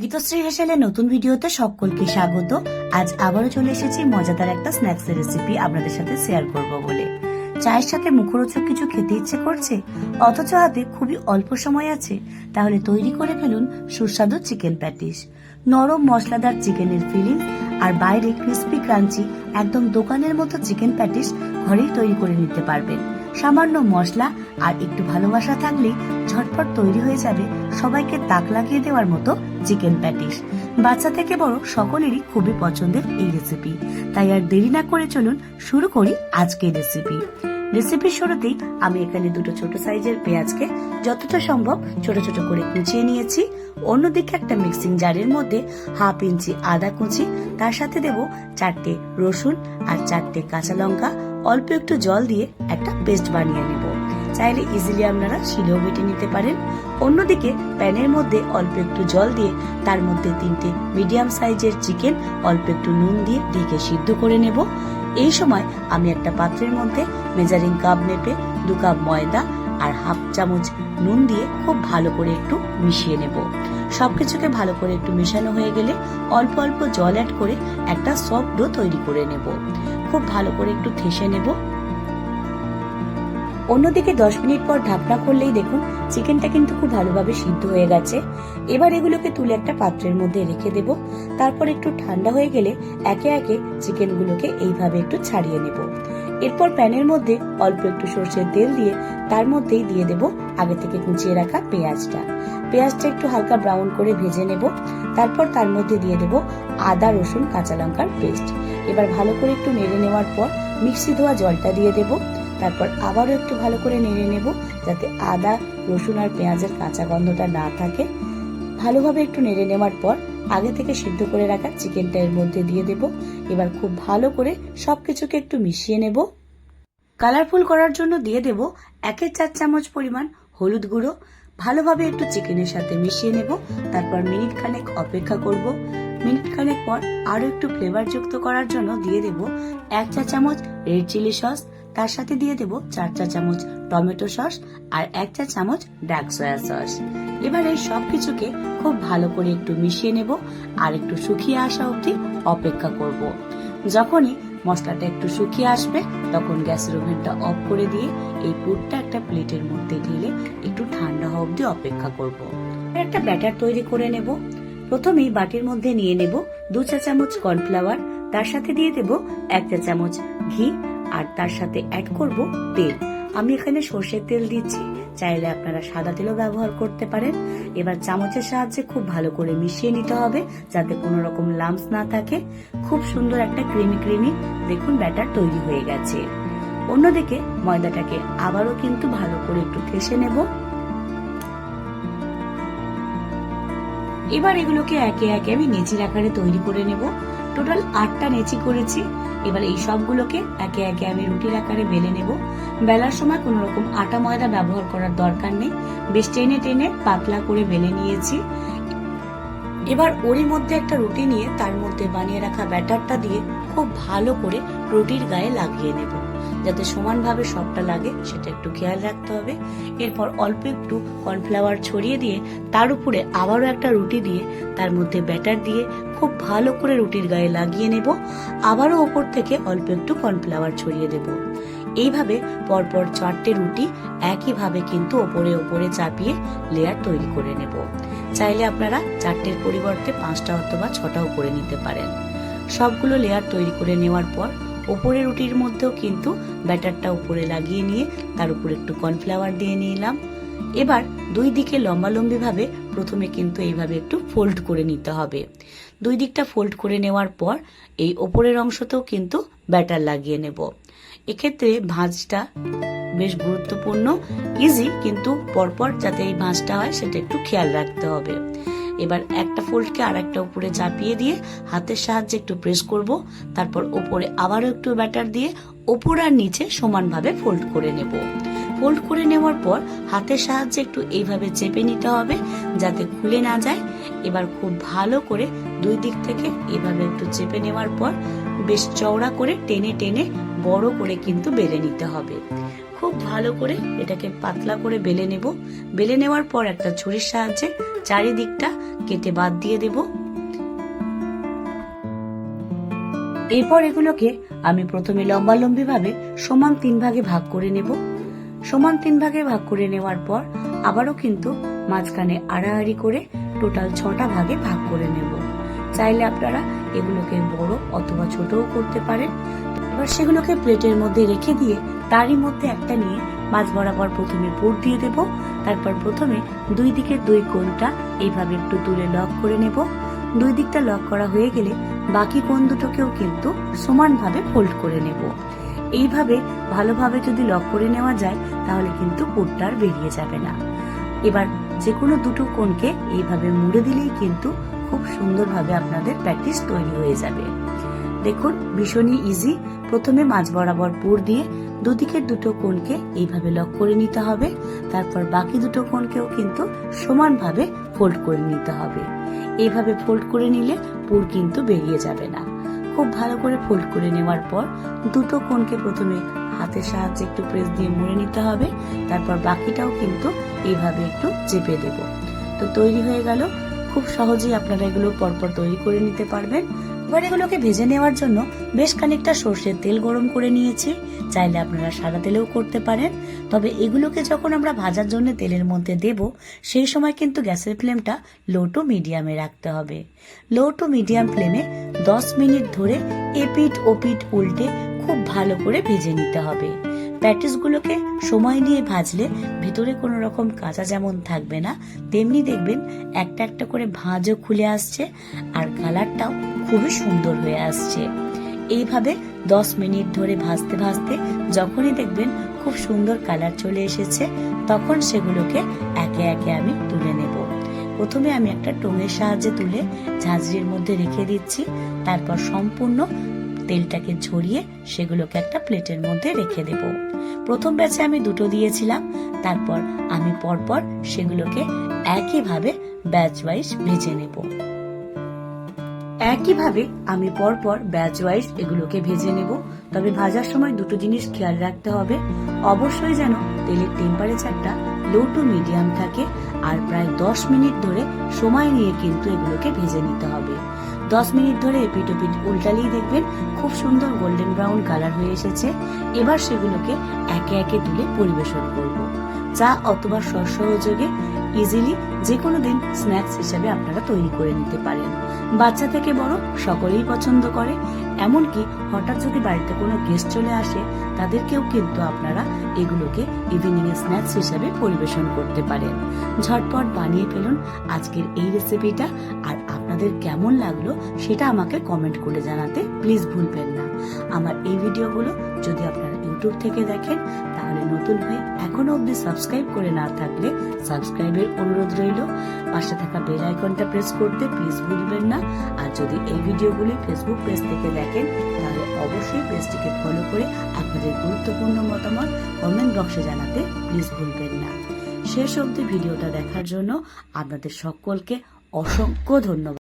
গীতশ্রী হেসেলের নতুন ভিডিওতে সকলকে স্বাগত। আজ আবারও চলে এসেছি মজাদার একটা স্ন্যাক্স রেসিপি আপনাদের সাথে শেয়ার করব বলে। চায়ের সাথে মুখরোচক কিছু খেতে ইচ্ছে করছে? অথচ হাতে খুবই অল্প সময় আছে। তাহলে তৈরি করে ফেলুন সুস্বাদু চিকেন প্যাটিস নরম মশলাদার চিকেনের ফিলিং আর বাইরে ক্রিস্পি ক্রাঞ্চি একদম দোকানের মতো চিকেন প্যাটিস ঘরেই তৈরি করে নিতে পারবেন। সামান্য মশলা আর একটু ভালোবাসা থাকলেই ঝটপট তৈরি হয়ে যাবে সবাইকে তাক লাগিয়ে দেওয়ার মতো চিকেন প্যাটিস। বাচ্চা থেকে বড় সকলেরই খুবই পছন্দের এই রেসিপি তাই আর দেরি না করে চলুন শুরু করি আজকের রেসিপি রেসিপির শুরুতেই আমি এখানে দুটো ছোট সাইজের পেঁয়াজকে যতটা সম্ভব ছোট ছোট করে কুচিয়ে নিয়েছি। অন্যদিকে একটা মিক্সিং জারের মধ্যে হাফ ইঞ্চি আদা কুচি, তার সাথে দেব চারটে রসুন আর চারটে কাঁচা লঙ্কা। অল্প একটু জল দিয়ে একটা পেস্ট বানিয়ে নেব। চাইলে ইজিলি আপনারা শিলেও বেটে নিতে পারেন। অন্যদিকে প্যানের মধ্যে অল্প একটু জল দিয়ে তার মধ্যে তিনটে মিডিয়াম সাইজের চিকেন অল্প একটু নুন দিয়ে ঢেকে সিদ্ধ করে নেব। এই সময় আমি একটা পাত্রের মধ্যে মেজারিং কাপ মেপে দু কাপ ময়দা আর হাফ চামচ নুন দিয়ে খুব ভালো করে একটু মিশিয়ে নেব। সবকিছুকে ভালো করে একটু মেশানো হয়ে গেলে অল্প অল্প জল অ্যাড করে একটা সফট ডো তৈরি করে নেব। খুব ভালো করে একটু ঠেসে নেব। অন্যদিকে দশ মিনিট পর ঢাকনা করলেই দেখুন চিকেনটা কিন্তু খুব ভালোভাবে সিদ্ধ হয়ে গেছে। এবার এগুলোকে তুলে একটা পাত্রের মধ্যে রেখে দেব। তারপর একটু ঠান্ডা হয়ে গেলে একে একে চিকেনগুলোকে এইভাবে একটু ছাড়িয়ে নেব। এরপর প্যানের মধ্যে অল্প একটু সর্ষের তেল দিয়ে তার মধ্যেই দিয়ে দেব আগে থেকে কুচিয়ে রাখা পেঁয়াজটা। পেঁয়াজটা একটু হালকা ব্রাউন করে ভেজে নেব। তারপর তার মধ্যে দিয়ে দেব আদা, রসুন, কাঁচা লঙ্কার পেস্ট। এবার ভালো করে একটু নেড়ে নেওয়ার পর মিক্সি ধোয়া জলটা দিয়ে দেব। তারপর আবারও একটু ভালো করে নেড়ে নেব যাতে আদা, রসুন আর পেঁয়াজের কাঁচা গন্ধটা না থাকে। ভালোভাবে একটু নেড়ে নেওয়ার পর আগে থেকে সিদ্ধ করে রাখা চিকেনটা এর মধ্যে দিয়ে দেব। এবার খুব ভালো করে সবকিছুকে একটু মিশিয়ে নেব। কালারফুল করার জন্য দিয়ে দেব একের চার চামচ পরিমাণ হলুদ গুঁড়ো। ভালোভাবে একটু চিকেনের সাথে মিশিয়ে নেব। তারপর মিনিট খানেক অপেক্ষা করব। মিনিট খানেক পর আরও একটু ফ্লেভার যুক্ত করার জন্য দিয়ে দেব এক চা চামচ রেড চিলি সস তার সাথে দিয়ে দেব চার চা চামচ টমেটো সস আর এক চা চামচ ডার্ক সয়া সস। এবার সব কিছুকে খুব ভালো করে একটু মিশিয়ে নেব আর একটু শুকিয়ে আসা অবধি অপেক্ষা করব। যখনই মশলাটা একটু শুকিয়ে আসবে, তখন গ্যাসের ওভেনটা অফ করে দিয়ে এই পুরটা একটা প্লেটের মধ্যে ঢেলে একটু ঠান্ডা হওয়া অবধি অপেক্ষা করব। একটা ব্যাটার তৈরি করে নেব। প্রথমেই বাটির মধ্যে নিয়ে নেব দু চা চামচ কর্নফ্লাওয়ার। তার সাথে দিয়ে দেব এক চা চামচ ঘি আর তার সাথে অ্যাড করব তেল। আমি এখানে সর্ষের তেল দিচ্ছি। চাইলে আপনারা সাদা তেলও ব্যবহার করতে পারেন। এবার চামচের সাহায্যে খুব ভালো করে মিশিয়ে নিতে হবে যাতে কোনো রকম লাম্পস না থাকে। খুব সুন্দর একটা ক্রিমি ক্রিমি দেখুন ব্যাটার তৈরি হয়ে গেছে। অন্যদিকে ময়দাটাকে আবারও কিন্তু ভালো করে একটু ঠেসে নেব। এবার এগুলোকে একে একে আমি নেচির আকারে তৈরি করে নেব। টোটাল আটটা নেচি করেছি। এবার এই সবগুলোকে একে একে আমি রুটির আকারে বেলে নেব। বেলার সময় কোনো রকম আটা ময়দা ব্যবহার করার দরকার নেই। বেশ টেনে টেনে পাতলা করে বেলে নিয়েছি। এবার ওরই মধ্যে একটা রুটি নিয়ে তার মধ্যে বানিয়ে রাখা ব্যাটারটা দিয়ে খুব ভালো করে রুটির গায়ে লাগিয়ে নেব। যাতে সমানভাবে সবটা লাগে, সেটা একটু খেয়াল রাখতে হবে। এরপর অল্প একটু কর্নফ্লাওয়ার ছড়িয়ে দিয়ে, তার উপরে আবারও একটা রুটি দিয়ে, তার মধ্যে ব্যাটার দিয়ে খুব ভালো করে রুটির গায়ে লাগিয়ে নেব। আবারও ওপর থেকে অল্প একটু কর্নফ্লাওয়ার ছড়িয়ে দেব। এইভাবে পরপর চারটে রুটি একইভাবে কিন্তু ওপরে ওপরে চাপিয়ে লেয়ার তৈরি করে নেব। চাইলে আপনারা চারটের পরিবর্তে পাঁচটা অথবা ছটাও করে নিতে পারেন। সবগুলো লেয়ার তৈরি করে নেওয়ার পর ওপরে রুটির মধ্যেও কিন্তু ব্যাটারটা উপরে লাগিয়ে নিয়ে তার উপর একটু কর্নফ্লাওয়ার দিয়ে নিলাম। এবার দুই দিকে লম্বালম্বি ভাবে প্রথমে কিন্তু এইভাবে একটু ফোল্ড করে নিতে হবে। দুই দিকটা ফোল্ড করে নেওয়ার পর এই ওপরের অংশতেও কিন্তু ব্যাটার লাগিয়ে নেব। এক্ষেত্রে ভাঁজটা বেশ গুরুত্বপূর্ণ ইজি কিন্তু পরপর যাতে এই ভাঁজটা হয় সেটা একটু খেয়াল রাখতে হবে। এবার একটা ফোল্ডকে আর একটা উপরে চাপিয়ে দিয়ে হাতের সাহায্যে একটু প্রেস করব, তারপর ওপরে আবারও একটু ব্যাটার দিয়ে ওপর আর নিচে সমানভাবে ফোল্ড করে নেব। ফোল্ড করে নেওয়ার পর হাতের সাহায্যে একটু এইভাবে চেপে নিতে হবে যাতে খুলে না যায়। এবার খুব ভালো করে দুই দিক থেকে এভাবে একটু চেপে নেওয়ার পর বেশ চওড়া করে টেনে টেনে বড় করে কিন্তু বেলে নিতে হবে। খুব ভালো করে এটাকে পাতলা করে বেলে নেব। বেলে নেওয়ার পর একটা ছুরির সাহায্যে চারিদিকটা কেটে বাদ দিয়ে দেব। এরপর এগুলোকে আমি প্রথমে লম্বালম্বি ভাবে সমান তিন ভাগে ভাগ করে নেব। সমান তিন ভাগে ভাগ করে নেওয়ার পর আবারও কিন্তু মাঝখানে আড়াআড়ি করে টোটাল ছটা ভাগে ভাগ করে নেব। চাইলে আপনারা এগুলোকে বড় অথবা ছোটও করতে পারেন। এবার সেগুলোকে প্লেটের মধ্যে রেখে দিয়ে তারই মধ্যে একটা নিয়ে মাছ বরাবর প্রথমে পুর দিয়ে দেব। তারপর প্রথমে দুই দিকের দুই কোণটা এইভাবে একটু তুলে লক করে নেব। দুই দিকটা লক করা হয়ে গেলে বাকি কোণ দুটোকেও কিন্তু সমানভাবে ফোল্ড করে নেব। এইভাবে ভালোভাবে যদি লক করে নেওয়া যায়, তাহলে কিন্তু পুরটা আর বেরিয়ে যাবে না। এবার যে কোনো দুটো কোণকে এইভাবে মুড়ে দিলেই কিন্তু খুব সুন্দরভাবে আপনাদের প্র্যাকটিস তৈরি হয়ে যাবে। দেখুন, ভীষণই ইজি প্রথমে মাছ বরাবর পুর দিয়ে দুদিকের দুটো কোণকে এইভাবে লক করে নিতে হবে। তারপর বাকি দুটো কোণকেও কিন্তু সমানভাবে ফোল্ড করে নিতে হবে। এইভাবে ফোল্ড করে নিলে পুর কিন্তু বেরিয়ে যাবে না। খুব ভালো করে ফোল্ড করে নেওয়ার পর দুটো কোণকে প্রথমে হাতের সাহায্যে একটু প্রেস দিয়ে মুড়ে নিতে হবে। তারপর বাকিটাও কিন্তু এইভাবে একটু চেপে দেব। তো তৈরি হয়ে গেল। খুব সহজেই আপনারা এগুলো পরপর তৈরি করে নিতে পারবেন। এবার এগুলোকে ভেজে নেওয়ার জন্য বেশ খানিকটা সর্ষের তেল গরম করে নিয়েছি। চাইলে আপনারা সাদা তেলেও করতে পারেন। তবে এগুলোকে যখন আমরা ভাজার জন্য তেলের মধ্যে দেব, সেই সময় কিন্তু গ্যাসের ফ্লেমটা লো টু মিডিয়ামে রাখতে হবে। লো টু মিডিয়াম ফ্লেমে দশ মিনিট ধরে এপিট ওপিট উল্টে খুব ভালো করে ভেজে নিতে হবে। প্যাটিসগুলোকে সময় নিয়ে ভাজলে ভিতরে কোনো রকম কাঁচা যেমন থাকবে না, তেমনি দেখবেন একটা একটা করে ভাঁজও খুলে আসছে আর কালারটাও খুবই সুন্দর হয়ে আসছে। এইভাবে দশ মিনিট ধরে ভাজতে ভাজতে যখনই দেখবেন খুব সুন্দর কালার চলে এসেছে, তখন সেগুলোকে একে একে আমি তুলে নেব। প্রথমে আমি একটা টোঙের সাহায্যে তুলে ঝাঁঝরির মধ্যে রেখে দিচ্ছি, তারপর সম্পূর্ণ তেলটাকে ঝরিয়ে সেগুলোকে একটা প্লেটের মধ্যে রেখে দেব। প্রথম ব্যাচে আমি দুটো দিয়েছিলাম, তারপর আমি পরপর সেগুলোকে একইভাবে ব্যাচ ওয়াইজ ভেজে নেব। একইভাবে আমি পরপর ব্যাচ ওয়াইজ এগুলোকে ভেজে নেব, তবে ভাজার সময় দুটো জিনিস খেয়াল রাখতে হবে। অবশ্যই যেন তেলের টেম্পারেচারটা লো টু মিডিয়াম থাকে, আর প্রায় দশ মিনিট ধরে সময় নিয়ে কিন্তু এগুলোকে ভেজে নিতে হবে। দশ মিনিট ধরে এপিট ওপিট উল্টালেই দেখবেন খুব সুন্দর গোল্ডেন ব্রাউন কালার হয়ে এসেছে। এবার সেগুলোকে একে একে তুলে পরিবেশন করব। চা অথবা সহযোগে ইজিলি যে কোনো দিন স্ন্যাক্স হিসেবে আপনারা তৈরি করে নিতে পারেন। বাচ্চা থেকে বড় সকলেই পছন্দ করে। এমনকি হঠাৎ যদি বাড়িতে কোনো গেস্ট চলে আসে, তাদেরকেও কিন্তু আপনারা এগুলোকে ইভিনিং এ স্ন্যাক্স হিসেবে পরিবেশন করতে পারেন। ঝটপট বানিয়ে ফেলুন আজকের এই রেসিপিটা আর আপনাদের কেমন লাগল সেটা আমাকে কমেন্ট করে জানাতে প্লিজ ভুলবেন না। আমার এই ভিডিওগুলো যদি আপনারা ইউটিউব থেকে দেখেন, তাহলে নতুন হয়ে এখনও অবধি সাবস্ক্রাইব করে না থাকলে সাবস্ক্রাইবের অনুরোধ রইল। পাশে থাকা বেল আইকনটা প্রেস করতে প্লিজ ভুলবেন না। আর যদি এই ভিডিওগুলি ফেসবুক পেজ থেকে দেখেন, তাহলে অবশ্যই পেজটিকে ফলো করে আপনাদের গুরুত্বপূর্ণ মতামত কমেন্ট বক্সে জানাতে প্লিজ ভুলবেন না। শেষ অবধি ভিডিওটা দেখার জন্য আপনাদের সকলকে অসংখ্য ধন্যবাদ।